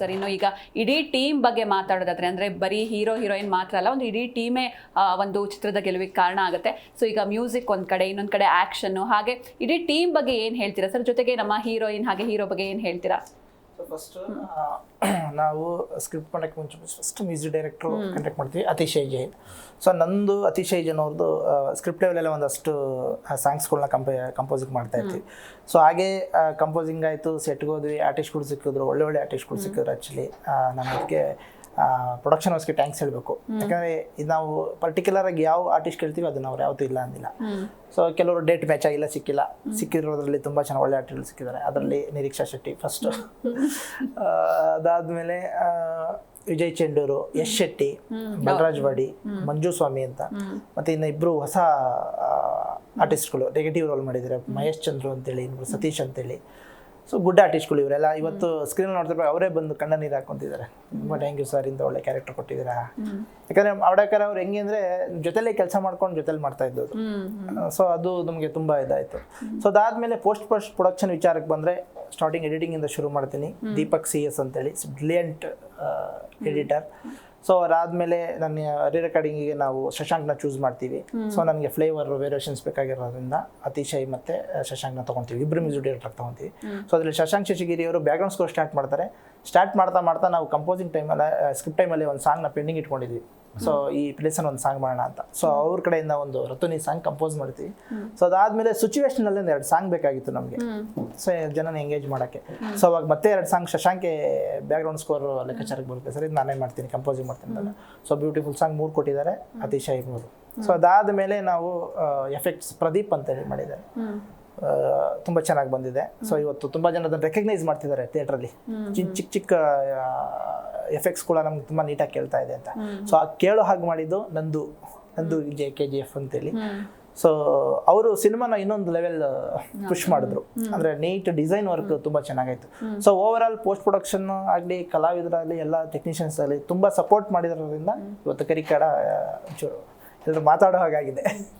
Sir. ಇನ್ನು ಈಗ ಇಡೀ ಟೀಮ್ ಬಗ್ಗೆ ಮಾತಾಡೋದಾದ್ರೆ, ಅಂದ್ರೆ ಬರೀ ಹೀರೋ, ಹೀರೋಯಿನ್ ಮಾತ್ರ ಅಲ್ಲ, ಒಂದು ಇಡೀ ಟೀಮೇ ಒಂದು ಚಿತ್ರದ ಗೆಲುವಿಗೆ ಕಾರಣ ಆಗುತ್ತೆ. ಸೊ ಈಗ ಮ್ಯೂಸಿಕ್ ಒಂದ್ ಕಡೆ, ಇನ್ನೊಂದ್ ಕಡೆ ಆಕ್ಷನ್ ಹಾಗೆ ಇಡೀ ಟೀಮ್ ಬಗ್ಗೆ ಏನ್ ಹೇಳ್ತೀರಾ ಸರ್? ಜೊತೆಗೆ ನಮ್ಮ ಹೀರೋಯಿನ್ ಹಾಗೆ ಹೀರೋ ಬಗ್ಗೆ ಏನ್ ಹೇಳ್ತೀರಾ? ಸೊ ಫಸ್ಟ್ ನಾವು ಸ್ಕ್ರಿಪ್ಟ್ ಮಾಡೋಕ್ಕೆ ಮುಂಚೆ ಫಸ್ಟ್ ಮ್ಯೂಸಿಕ್ ಡೈರೆಕ್ಟ್ರು ಕಾಂಟ್ಯಾಕ್ಟ್ ಮಾಡ್ತೀವಿ ಅತಿಶಯ್ ಜೈನ್ ಸೊ ನಂದು ಅತಿಶಯ್ ಜೈನ್ ಅವ್ರದ್ದು ಸ್ಕ್ರಿಪ್ಟ್ ಲೆವೆಲೆಲ್ಲ ಒಂದಷ್ಟು ಸಾಂಗ್ಸ್ಗಳನ್ನ ಕಂಪ ಕಂಪೋಸಿಂಗ್ ಮಾಡ್ತಾ ಇರ್ತೀವಿ ಸೊ ಹಾಗೆ ಕಂಪೋಸಿಂಗ್ ಆಯಿತು ಸೆಟ್ಗೆ ಹೋದ್ವಿ ಆರ್ಟಿಸ್ಟ್ಗಳು ಸಿಕ್ಕಿದ್ರು ಒಳ್ಳೆ ಒಳ್ಳೆ ಆರ್ಟಿಸ್ಟ್ಗಳು ಸಿಕ್ಕಿದ್ರು ಆ್ಯಕ್ಚುಲಿ ನಾನು ಅದಕ್ಕೆ ಪ್ರೊಡಕ್ಷನ್ ಹೌಸ್ಗೆ ಟ್ಯಾಂಕ್ಸ್ ಹೇಳಬೇಕು. ಯಾಕಂದರೆ ಇದು ನಾವು ಪರ್ಟಿಕ್ಯುಲರ್ ಆಗಿ ಯಾವ ಆರ್ಟಿಸ್ಟ್ ಕೇಳ್ತೀವಿ ಅದನ್ನ ಅವ್ರು ಯಾವತ್ತೂ ಇಲ್ಲ ಅಂದಿಲ್ಲ. ಸೊ ಕೆಲವರು ಡೇಟ್ ಮ್ಯಾಚ್ ಆಗಿಲ್ಲ ಸಿಕ್ಕಿಲ್ಲ. ಸಿಕ್ಕಿರೋದ್ರಲ್ಲಿ ತುಂಬ ಚೆನ್ನಾಗಿ ಒಳ್ಳೆ ಆರ್ಟಿಸ್ಟ್ಗಳು ಸಿಕ್ಕಿದ್ದಾರೆ. ಅದರಲ್ಲಿ ನಿರೀಕ್ಷಾ ಶೆಟ್ಟಿ ಫಸ್ಟ್ ಅದಾದ್ಮೇಲೆ ವಿಜಯ್ ಚೆಂಡೂರು ಯಶ್ ಶೆಟ್ಟಿ ಬಲರಾಜ್ ಬಾಡಿ ಮಂಜು ಸ್ವಾಮಿ ಅಂತ. ಮತ್ತೆ ಇನ್ನು ಇಬ್ಬರು ಹೊಸ ಆರ್ಟಿಸ್ಟ್ಗಳು ನೆಗೆಟಿವ್ ರೋಲ್ ಮಾಡಿದ್ದಾರೆ. ಮಹೇಶ್ ಚಂದ್ರು ಅಂತೇಳಿ ಇನ್ನೊಬ್ರು ಸತೀಶ್ ಅಂತೇಳಿ. ಸೊ ಗುಡ್ ಆರ್ಟಿಸ್ಟ್ಗಳು ಇವರೆಲ್ಲ. ಇವತ್ತು ಸ್ಕ್ರೀನ್ ನೋಡ್ತಿರ್ಬೇಕು ಅವರೇ ಬಂದು ಕಣ್ಣ ನೀರು ಹಾಕೊಂತಿದ್ದಾರೆ ತುಂಬ ಥ್ಯಾಂಕ್ ಯು ಸರ್ ಇಂದ ಒಳ್ಳೆ ಕ್ಯಾರೆಕ್ಟರ್ ಕೊಟ್ಟಿದ್ದೀರಾ. ಯಾಕಂದರೆ ಅವಡಕರ್ ಅವ್ರು ಹೆಂಗೆ ಅಂದರೆ ಜೊತೆಲೇ ಕೆಲಸ ಮಾಡ್ಕೊಂಡು ಜೊತೆಲಿ ಮಾಡ್ತಾ ಇದ್ದದ್ದು ಸೊ ಅದು ನಮಗೆ ತುಂಬ ಇದಾಯಿತು. ಸೊ ಅದಾದಮೇಲೆ ಪೋಸ್ಟ್ ಪೋಸ್ಟ್ ಪ್ರೊಡಕ್ಷನ್ ವಿಚಾರಕ್ಕೆ ಬಂದರೆ ಸ್ಟಾರ್ಟಿಂಗ್ ಎಡಿಟಿಂಗಿಂದ ಶುರು ಮಾಡ್ತೀನಿ. ದೀಪಕ್ ಸಿ ಎಸ್ ಅಂತೇಳಿ ಬ್ರಿಲಿಯಂಟ್ ಎಡಿಟರ್ ಸೊ ಅದಾದ್ಮೇಲೆ ನನ್ನ ರೀ ರೆಕಾರ್ಡಿಂಗಿಗೆ ನಾವು ಶಶಾಂಕ್ನ ಚೂಸ್ ಮಾಡ್ತೀವಿ. ಸೊ ನನಗೆ ಫ್ಲೇವರ್ ವೇರಿಯೇಷನ್ಸ್ ಬೇಕಾಗಿರೋದ್ರಿಂದ ಅತಿಶಯ್ ಮತ್ತು ಶಶಾಂಕ್ನ ತೊಗೊತೀವಿ. ಇಬ್ಬರು ಮ್ಯೂಸಿಕ್ ಡೈರೆಕ್ಟರ್ ತೊಗೊತೀವಿ. ಸೊ ಅದರಲ್ಲಿ ಶಶಾಂಕ್ ಶಶಿಗಿರಿ ಅವರು ಬ್ಯಾಕ್ಗ್ರೌಂಡ್ ಸ್ಕೋರ್ ಸ್ಟಾರ್ಟ್ ಮಾಡ್ತಾರೆ. ಸ್ಟಾರ್ಟ್ ಮಾಡ್ತಾ ಮಾಡ್ತಾ ನಾವು ಕಂಪೋಸಿಂಗ್ ಟೈಮಲ್ಲಿ ಸ್ಕ್ರಿಪ್ಟ್ ಟೈಮಲ್ಲಿ ಒಂದು ಸಾಂಗ್ನ ಪೆಂಡಿಂಗ್ ಇಟ್ಕೊಂಡಿದ್ವಿ. ಸೊ ಈ ಪ್ಲೇಸಲ್ಲಿ ಒಂದು ಸಾಂಗ್ ಮಾಡೋಣ ಅಂತ. ಸೊ ಅವ್ರ ಕಡೆಯಿಂದ ಒಂದು ರತುನಿ ಸಾಂಗ್ ಕಂಪೋಸ್ ಮಾಡ್ತೀವಿ. ಸೊ ಅದಾದಮೇಲೆ ಸಿಚುವೇಶನಲ್ಲಿ ಒಂದು ಎರಡು ಸಾಂಗ್ ಬೇಕಾಗಿತ್ತು ನಮಗೆ. ಸೊ ಜನನ ಎಂಗೇಜ್ ಮಾಡೋಕ್ಕೆ. ಸೊ ಅವಾಗ ಮತ್ತೆ ಎರಡು ಸಾಂಗ್ ಶಶಾಂಕೆ ಬ್ಯಾಕ್ಗ್ರೌಂಡ್ ಸ್ಕೋರ್ ಲೆಕ್ಕಾಚಾರಕ್ಕೆ ಬರುತ್ತೆ. ಸರ್ ಇದು ನಾನೇ ಮಾಡ್ತೀನಿ ಕಂಪೋಸಿಂಗ್ ಮಾಡ್ತೀನಿ ಸೊ ಬ್ಯೂಟಿಫುಲ್ ಸಾಂಗ್ ಮೂರು ಕೊಟ್ಟಿದ್ದಾರೆ, ಅತಿಶಯ್ ಮೂರು ಸೊ ಅದಾದ ಮೇಲೆ ನಾವು ಎಫೆಕ್ಟ್ಸ್ ಪ್ರದೀಪ್ ಅಂತ ಹೇಳಿ ಮಾಡಿದ್ದಾರೆ. ತುಂಬ ಚೆನ್ನಾಗಿ ಬಂದಿದೆ. ಸೊ ಇವತ್ತು ತುಂಬ ಜನ ಅದನ್ನು ರೆಕಗ್ನೈಸ್ ಮಾಡ್ತಿದ್ದಾರೆ ಥಿಯೇಟ್ರಲ್ಲಿ ಚಿಕ್ಕ ಚಿಕ್ಕ ಚಿಕ್ಕ ಎಫೆಕ್ಟ್ಸ್ ಕೂಡ ನಮ್ಗೆ ತುಂಬ ನೀಟಾಗಿ ಕೇಳ್ತಾ ಇದೆ ಅಂತ. ಸೊ ಆ ಕೇಳೋ ಹಾಗೆ ಮಾಡಿದ್ದು ನಂದು ನಂದು ಜೆ ಕೆ ಜಿ ಎಫ್ ಅಂತೇಳಿ. ಸೊ ಅವರು ಸಿನಿಮಾನ ಇನ್ನೊಂದು ಲೆವೆಲ್ ಪುಷ್ ಮಾಡಿದ್ರು. ಅಂದ್ರೆ ನೀಟ್ ಡಿಸೈನ್ ವರ್ಕ್ ತುಂಬಾ ಚೆನ್ನಾಗಾಯ್ತು. So overall post production ಆಗಲಿ ಕಲಾವಿದರಾಗಲಿ ಎಲ್ಲ ಟೆಕ್ನಿಷಿಯನ್ಸ್ ಆಗಲಿ ತುಂಬಾ ಸಪೋರ್ಟ್ ಮಾಡಿರೋದ್ರಿಂದ ಇವತ್ತು ಕರಿಕಾಡ ಒಂಚೂರು ಎಲ್ಲರೂ ಮಾತಾಡೋ ಹಾಗಾಗಿದೆ.